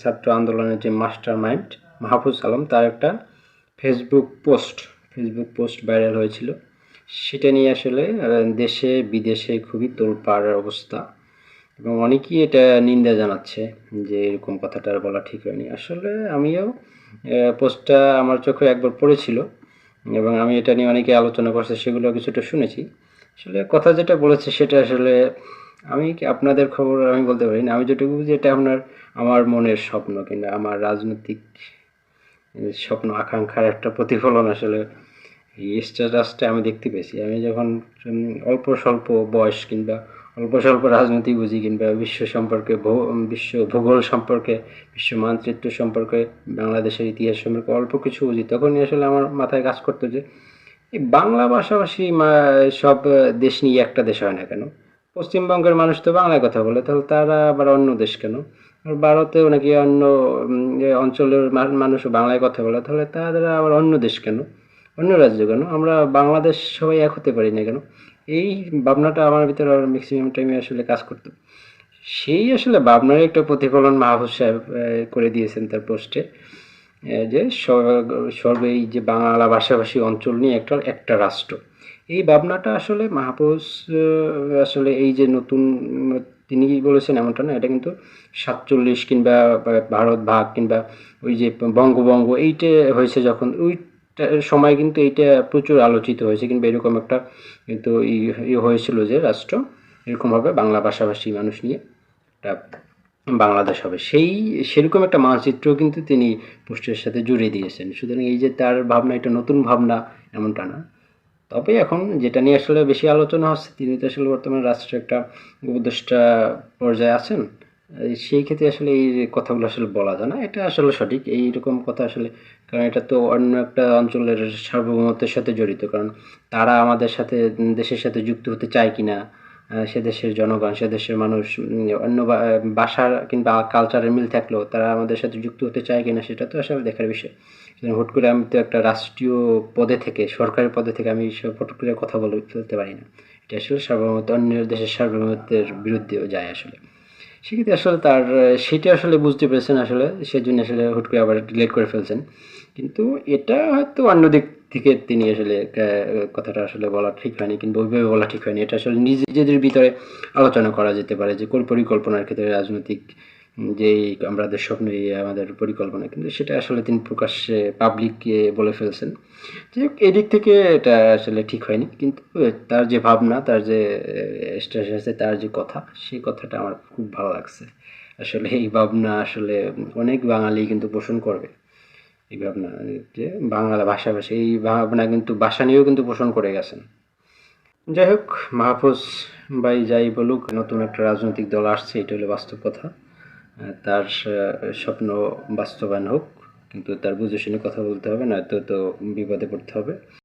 ছাত্র আন্দোলনের যে মাস্টার মাইন্ড মাহফুজ আলম তার একটা Facebook post Facebook post viral হয়েছিল। সেটা নিয়ে আসলে দেশে, বিদেশে খুবই তোলপাড় অবস্থা এবং অনেকেই এটা নিন্দা জানাচ্ছে যে এরকম কথাটা আর বলা ঠিক হয়নি। আসলে আমিও পোস্টটা আমার চোখে একবার পড়েছিল এবং আমি এটা নিয়ে অনেকে আলোচনা করছে, সেগুলো কিছুটা শুনেছি। আসলে কথা যেটা বলেছে, সেটা আসলে আমি আপনাদের খবর আমি বলতে পারি না। আমি যেটুকু বুঝি এটা আপনার, আমার মনের স্বপ্ন কিংবা আমার রাজনৈতিক স্বপ্ন, আকাঙ্ক্ষার একটা প্রতিফলন আসলে এই স্ট্যাটাসটা আমি দেখতে পেয়েছি। আমি যখন অল্প স্বল্প বয়স কিংবা অল্প স্বল্প রাজনীতি বুঝি কিংবা বিশ্ব সম্পর্কে বিশ্ব ভূগোল সম্পর্কে, বিশ্ব মানচিত্র সম্পর্কে, বাংলাদেশের ইতিহাস সম্পর্কে অল্প কিছু বুঝি, তখনই আসলে আমার মাথায় কাজ করতো যে, এই বাংলা ভাষাভাষী সব দেশ নিয়ে একটা দেশ হয় না কেন? পশ্চিমবঙ্গের মানুষ তো বাংলায় কথা বলে, তাহলে তারা আবার অন্য দেশ কেন? ভারতেও নাকি অন্য অঞ্চলের মানুষও বাংলায় কথা বলে, তাহলে তারা আবার অন্য দেশ কেন? অন্য রাজ্য কেন? আমরা বাংলাদেশ সবাই এক হতে পারি না কেন? এই ভাবনাটা আমার ভিতরে ম্যাক্সিমাম টাইমে আসলে কাজ করতো। সেই আসলে ভাবনার একটা প্রতিফলন মাহফুজ সাহেব করে দিয়েছেন তার পোস্টে যে সর্বে এই যে বাংলা ভাষাভাষী অঞ্চল নিয়ে একটা একটা রাষ্ট্র। এই ভাবনাটা আসলে আহ, আসলে এই যে নতুন তিনি বলেছেন এমনটা না এটা কিন্তু সাতচল্লিশ কিংবা ভারত ভাগ কিংবা ওই যে বঙ্গবঙ্গ এইটা হয়েছে যখন ওইটা সময় কিন্তু এইটা প্রচুর আলোচিত হয়েছে কিংবা এরকম একটা কিন্তু ই হয়েছিল যে রাষ্ট্র এরকমভাবে বাংলা ভাষাভাষী মানুষ নিয়ে একটা বাংলাদেশ হবে। সেই সেরকম একটা মানচিত্র কিন্তু তিনি পোস্টের সাথে জুড়ে দিয়েছেন। সুতরাং এই যে তার ভাবনা, এটা নতুন ভাবনা, এমনটা না। তবে এখন যেটা নিয়ে আসলে বেশি আলোচনা হচ্ছে, তিনি তো আসলে বর্তমানে রাষ্ট্রের একটা উপদেষ্টা পর্যায়ে আছেন। সেই ক্ষেত্রে আসলে এই কথাগুলো আসলে বলা যায় না, এটা আসলে সঠিক। এইরকম কথা আসলে, কারণ এটা তো অন্য একটা অঞ্চলের সার্বভৌমত্বের সাথে জড়িত। কারণ তারা আমাদের সাথে, দেশের সাথে যুক্ত হতে চায় কিনা সে দেশের জনগণ, সে দেশের মানুষ অন্য বা- ভাষার কিংবা কালচারের মিল থাকলেও তারা আমাদের সাথে যুক্ত হতে চায় কিনা সেটা তো আসলে দেখার বিষয়। হুট করে আমি তো একটা রাষ্ট্রীয় পদে থেকে, সরকারি পদে থেকে আমি সব হুট করে কথা বলে ফেলতে পারি না। এটা আসলে সার্বভৌমত্ব, অন্য দেশের সার্বভৌমত্বের বিরুদ্ধেও যায় আসলে। সেক্ষেত্রে আসলে তার, সেটা আসলে বুঝতে পেরেছেন আসলে, সেজন্য আসলে হুট করে আবার ডিলেট করে ফেলছেন। কিন্তু এটা হয়তো অন্য দিক থেকে তিনি আসলে কথাটা আসলে বলা ঠিক হয়নি কিংবা ওইভাবে বলা ঠিক হয়নি। এটা আসলে নিজেদের ভিতরে আলোচনা করা যেতে পারে যে, কোন পরিকল্পনার ক্ষেত্রে রাজনৈতিক যে আমাদের স্বপ্ন আমাদের পরিকল্পনা, কিন্তু সেটা আসলে তিনি প্রকাশ্যে পাবলিককে বলে ফেলছেন। যে এদিক থেকে এটা আসলে ঠিক হয়নি, কিন্তু তার যে ভাবনা, তার যে স্ট্যাটাস আছে, তার যে কথা, সেই কথাটা আমার খুব ভালো লাগছে। আসলে এই ভাবনা আসলে অনেক বাঙালি কিন্তু পোষণ করবে। এই ভাবনা, যে বাংলা ভাষাভাষী এই ভাবনা কিন্তু, ভাষা নিয়েও কিন্তু পোষণ করে গেছেন। যাই হোক, মাহফুজ ভাই যাই বলুক, নতুন একটা রাজনৈতিক দল আসছে, এটা হলো বাস্তব কথা। তার স্বপ্ন বাস্তবায়ন হোক, কিন্তু তার বুঝে শুনে কথা বলতে হবে, নয়তো তো বিপদে পড়তে হবে।